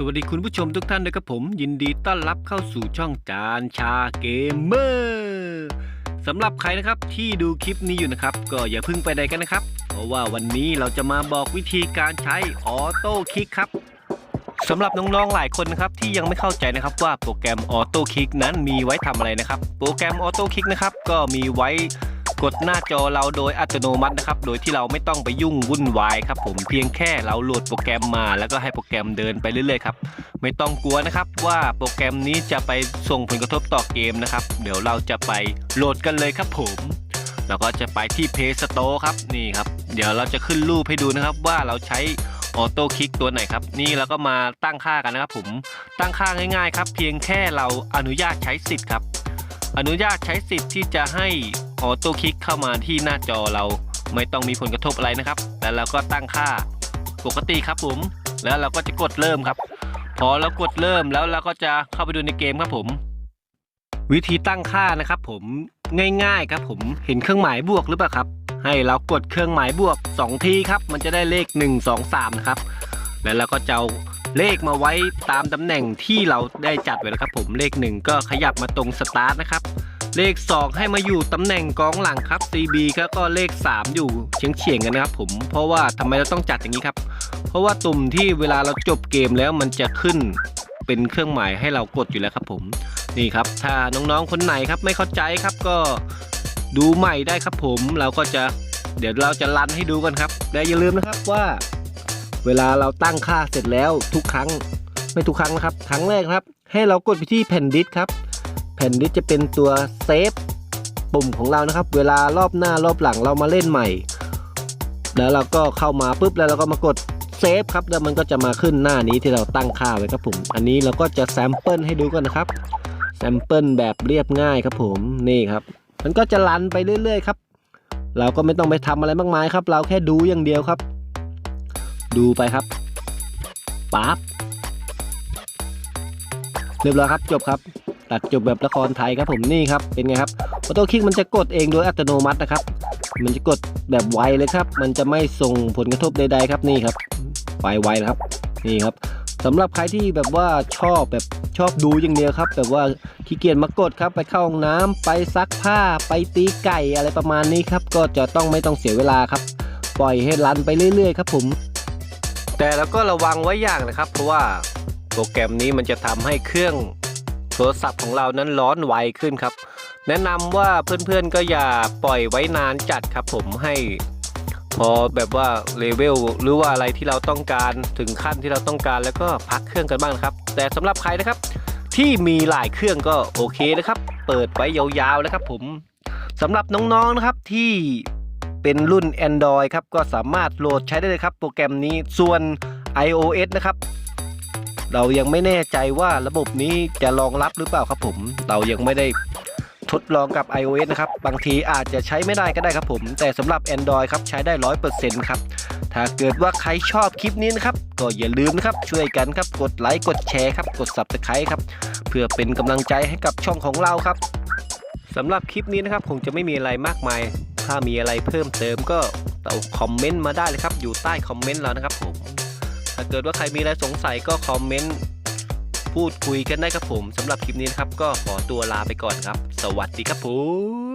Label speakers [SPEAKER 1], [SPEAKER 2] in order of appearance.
[SPEAKER 1] สวัสดีคุณผู้ชมทุกท่านด้วยครับผม ยินดีต้อนรับเข้าสู่ช่องจานชาเกมเมอร์สำหรับใครนะครับที่ดูคลิปนี้อยู่นะครับ ก็อย่าเพิ่งไปใดกันนะครับ เพราะว่าวันนี้เราจะมาบอกวิธีการใช้ออโต้คลิกครับสำหรับน้องๆหลายคนนะครับที่ยังไม่เข้าใจนะครับว่าโปรแกรมออโต้คลิกนั้นมีไว้ทำอะไรนะครับ โปรแกรมออโต้คลิกนะครับก็มีไว้ กดหน้าจอเราโดยอัตโนมัตินะครับ โดยที่เราไม่ต้องไปยุ่งวุ่นวายครับผมเพียงแค่เราโหลดโปรแกรมมา แล้วก็ให้โปรแกรมเดินไปเรื่อยๆครับไม่ต้องกลัวนะครับว่าโปรแกรมนี้จะไปส่งผลกระทบต่อเกมนะครับ เดี๋ยวเราจะไปโหลดกันเลยครับผมแล้วก็จะไปที่ Play Store ครับนี่ครับ เดี๋ยวเราจะขึ้นรูปให้ดูนะครับว่าเราใช้ออโต้คลิกตัวไหนครับ นี่เราก็มาตั้งค่ากันนะครับผมตั้งค่าง่ายๆครับ เพียงแค่เราอนุญาตใช้สิทธิ์ครับ อนุญาตใช้สิทธิ์ที่จะให้ออโต้คลิกเข้ามาที่หน้าจอเรา ไม่ต้องมีผลกระทบอะไรนะครับ แล้วเราก็ตั้งค่าปกติครับผม แล้วเราก็จะกดเริ่มครับ พอเรากดเริ่มแล้วเราก็จะเข้าไปดูในเกมครับผม วิธีตั้งค่านะครับผมง่ายๆครับผมเห็นเครื่องหมายบวกหรือเปล่าครับ ให้เรากดเครื่องหมายบวก 2 ทีครับ มันจะได้เลข 1 2 3 นะครับ แล้วเราก็จะ เลขมาไว้ตามตำแหน่งที่เราได้จัดไว้นะครับผมเลข 1 ก็ขยับมาตรงสตาร์ทนะครับเลข 2 ให้มาอยู่ตำแหน่งกองหลังครับ CB ก็ก็เลข 3 อยู่เฉียงเฉียงๆกันนะครับผมเพราะว่าทำไมเราต้องจัดอย่างนี้ครับ เพราะว่าตุ่มที่เวลาเราจบเกมแล้วมันจะขึ้นเป็นเครื่องหมายให้เรากดอยู่แล้วครับผมนี่ครับ ถ้าน้องๆคนไหนครับไม่เข้าใจครับก็ดูใหม่ได้ครับผมเราก็จะเดี๋ยวเราจะรันให้ดูกันครับและอย่าลืมนะครับว่า เวลาเราตั้งค่าเสร็จแล้วทุกครั้ง ไม่ทุกครั้งนะครับ ครั้งแรกครับ ให้เรากดไปที่แผ่นดิสครับ แผ่นดิสจะเป็นตัวเซฟปุ่มของเรานะครับ เวลารอบหน้ารอบหลังเรามาเล่นใหม่ แล้วเราก็เข้ามาปุ๊บแล้วเราก็มากดเซฟครับแล้วมันก็จะมาขึ้นหน้านี้ที่เราตั้งค่าไว้ครับผม อันนี้เราก็จะแซมเปิลให้ดูกันนะครับ แซมเปิลแบบเรียบง่ายครับผมนี่ครับ มันก็จะรันไปเรื่อยๆครับ เราก็ไม่ต้องไปทำอะไรมากมายครับ เราแค่ดูอย่างเดียวครับ ดูไปครับปั๊บเรียบร้อยครับจบครับ ตัดจบแบบละครไทยครับผมนี่ครับเป็นไงครับออโต้คลิกมันจะกดเองโดยอัตโนมัตินะครับ มันจะกดแบบไวเลยครับ มันจะไม่ส่งผลกระทบใดๆครับนี่ครับไฟไวนะครับนี่ครับสำหรับใครที่แบบว่าชอบแบบชอบดูอย่างเดียวครับแบบว่าขี้เกียจมากดครับไปเข้าห้องน้ำไปซักผ้าไปตีไก่อะไรประมาณนี้ครับ ก็จะต้องไม่ต้องเสียเวลาครับ ปล่อยให้รันไปเรื่อยๆ ครับผม แต่แล้วก็ระวังไว้อย่างนะครับ เพราะว่าโปรแกรมนี้มันจะทำให้เครื่องโทรศัพท์ของเรานั้นร้อนไวขึ้นครับ แนะนำว่าเพื่อนๆก็อย่าปล่อยไว้นานจัดครับผมให้พอแบบว่าเลเวลหรือว่าอะไรที่เราต้องการถึงขั้นที่เราต้องการแล้วก็พักเครื่องกันบ้างนะครับ แต่สำหรับใครนะครับ ที่มีหลายเครื่องก็โอเคนะครับ เปิดไว้ยาวๆนะครับ ผมสำหรับน้องๆนะครับที่ เป็นรุ่น Android ครับก็สามารถโหลดใช้ได้เลยครับ โปรแกรมนี้ส่วน iOS นะครับ เรายังไม่แน่ใจว่าระบบนี้จะรองรับหรือเปล่าครับผม เรายังไม่ได้ทดลองกับ iOS นะครับ บางทีอาจจะใช้ไม่ได้ก็ได้ครับผม แต่สำหรับ Android ครับใช้ได้ 100%ครับถ้าเกิดว่าใครชอบคลิปนี้นะครับ ก็อย่าลืมนะครับ ช่วยกันครับกดไลค์กดแชร์ครับกด Subscribe ครับ เพื่อเป็นกำลังใจให้กับช่องของเราครับสำหรับคลิปนี้นะครับคงจะไม่มีอะไรมากมาย ถ้ามีอะไรเพิ่มเติมก็เอาคอมเมนต์มาได้เลยครับ อยู่ใต้คอมเมนต์แล้วนะครับผมถ้าเกิดว่าใครมีอะไรสงสัยก็คอมเมนต์พูดคุยกันได้ครับผมสำหรับคลิปนี้นะครับ ก็ขอตัวลาไปก่อนครับ สวัสดีครับผม